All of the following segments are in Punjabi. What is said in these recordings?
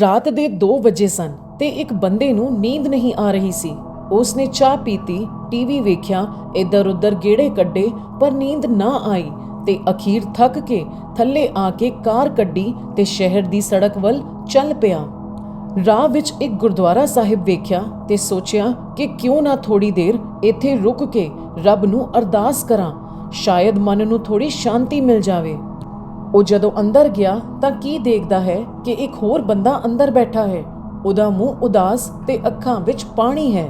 ਰਾਤ ਦੇ 2 ਵਜੇ ਸਨ ਤੇ ਇੱਕ ਬੰਦੇ ਨੂੰ ਨੀਂਦ ਨਹੀਂ ਆ ਰਹੀ ਸੀ। ਉਸ ਨੇ ਚਾਹ ਪੀਤੀ ਟੀਵੀ ਵੇਖਿਆ ਇੱਧਰ ਉੱਧਰ ਗੇੜੇ ਕੱਢੇ, ਪਰ ਨੀਂਦ ਨਾ ਆਈ ਤੇ ਅਖੀਰ ਥੱਕ ਕੇ ਥੱਲੇ ਆ ਕੇ ਕਾਰ ਕੱਢੀ ਤੇ ਸ਼ਹਿਰ ਦੀ ਸੜਕ ਵੱਲ ਚੱਲ ਪਿਆ। ਰਾਹ ਵਿੱਚ ਇੱਕ ਗੁਰਦੁਆਰਾ ਸਾਹਿਬ ਵੇਖਿਆ ਤੇ ਸੋਚਿਆ ਕਿ ਕਿਉਂ ਨਾ ਥੋੜੀ ਦੇਰ ਇੱਥੇ ਰੁਕ ਕੇ ਰੱਬ ਨੂੰ ਅਰਦਾਸ ਕਰਾਂ, ਸ਼ਾਇਦ ਮਨ ਨੂੰ ਥੋੜੀ ਸ਼ਾਂਤੀ ਮਿਲ ਜਾਵੇ। ਉਹ ਜਦੋਂ ਅੰਦਰ ਗਿਆ ਤਾਂ ਕੀ ਦੇਖਦਾ ਹੈ ਕਿ ਇੱਕ ਹੋਰ ਬੰਦਾ ਅੰਦਰ ਬੈਠਾ ਹੈ? ਉਹਦਾ ਮੂੰਹ ਉਦਾਸ ਤੇ ਅੱਖਾਂ ਵਿੱਚ ਪਾਣੀ ਹੈ।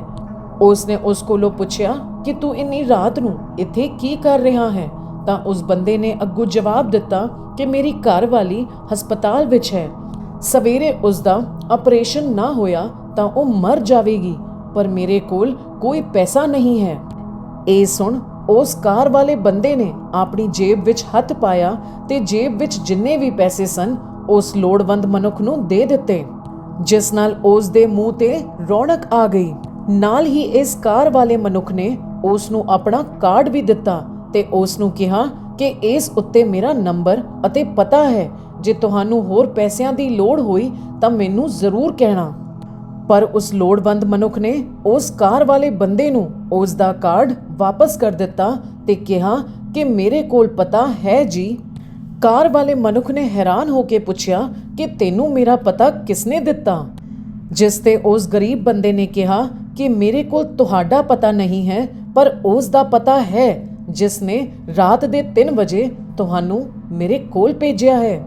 ਉਸਨੇ ਉਸ ਕੋਲੋਂ ਪੁੱਛਿਆ ਕਿ ਤੂੰ ਇੰਨੀ ਰਾਤ ਨੂੰ ਇੱਥੇ ਕੀ ਕਰ ਰਿਹਾ ਹੈ? ਤਾਂ ਉਸ ਬੰਦੇ ਨੇ ਅੱਗੋਂ ਜਵਾਬ ਦਿੱਤਾ ਕਿ ਮੇਰੀ ਘਰ ਵਾਲੀ ਹਸਪਤਾਲ ਵਿੱਚ ਹੈ। ਸਵੇਰੇ ਉਸ ਦਾ ਆਪਰੇਸ਼ਨ ਨਾ ਹੋਇਆ ਤਾਂ ਉਹ ਮਰ ਜਾਵੇਗੀ, ਪਰ ਮੇਰੇ ਕੋਲ ਕੋਈ ਪੈਸਾ ਨਹੀਂ ਹੈ। ਇਹ ਸੁਣ ਉਸ ਕਾਰ ਵਾਲੇ ਬੰਦੇ ਨੇ ਆਪਣੀ ਜੇਬ ਵਿੱਚ ਹੱਥ ਪਾਇਆ ਤੇ ਜੇਬ ਵਿੱਚ ਜਿੰਨੇ ਵੀ ਪੈਸੇ ਸਨ, ਉਸ ਲੋੜਵੰਦ ਮਨੁੱਖ ਨੂੰ ਦੇ ਦਿੱਤੇ, ਜਿਸ ਨਾਲ ਉਸ ਦੇ ਮੂੰਹ ਤੇ ਰੌਣਕ ਆ ਗਈ। ਨਾਲ ਹੀ ਇਸ ਕਾਰ ਵਾਲੇ ਮਨੁੱਖ ਨੇ ਉਸ ਨੂੰ ਆਪਣਾ ਕਾਰਡ ਵੀ ਦਿੱਤਾ ਤੇ ਉਸ ਨੂੰ ਕਿਹਾ ਕਿ ਇਸ ਉੱਤੇ ਮੇਰਾ ਨੰਬਰ ਅਤੇ ਪਤਾ ਹੈ, ਜੇ ਤੁਹਾਨੂੰ ਹੋਰ ਪੈਸਿਆਂ ਦੀ ਲੋੜ ਹੋਈ ਤਾਂ ਮੈਨੂੰ ਜ਼ਰੂਰ ਕਹਿਣਾ। ਪਰ ਉਸ ਲੋੜਵੰਦ ਮਨੁੱਖ ਨੇ ਉਸ ਕਾਰ ਵਾਲੇ ਬੰਦੇ ਨੂੰ ਉਸ ਦਾ ਕਾਰਡ ਵਾਪਸ ਕਰ ਦਿੱਤਾ ਤੇ ਕਿਹਾ ਕਿ ਮੇਰੇ ਕੋਲ ਪਤਾ ਹੈ ਜੀ। ਕਾਰ ਵਾਲੇ ਮਨੁੱਖ ਨੇ ਹੈਰਾਨ ਹੋ ਕੇ ਪੁੱਛਿਆ ਕਿ ਤੈਨੂੰ ਮੇਰਾ ਪਤਾ ਕਿਸਨੇ ਦਿੱਤਾ? ਜਿਸ ਤੇ ਉਸ ਗਰੀਬ ਬੰਦੇ ਨੇ ਕਿਹਾ ਕਿ ਮੇਰੇ ਕੋਲ ਤੁਹਾਡਾ ਪਤਾ ਨਹੀਂ ਹੈ, ਪਰ ਉਸ ਦਾ ਪਤਾ ਹੈ, ਜਿਸ ਨੇ ਰਾਤ ਦੇ 3 ਵਜੇ ਤੁਹਾਨੂੰ ਮੇਰੇ ਕੋਲ ਭੇਜਿਆ ਹੈ।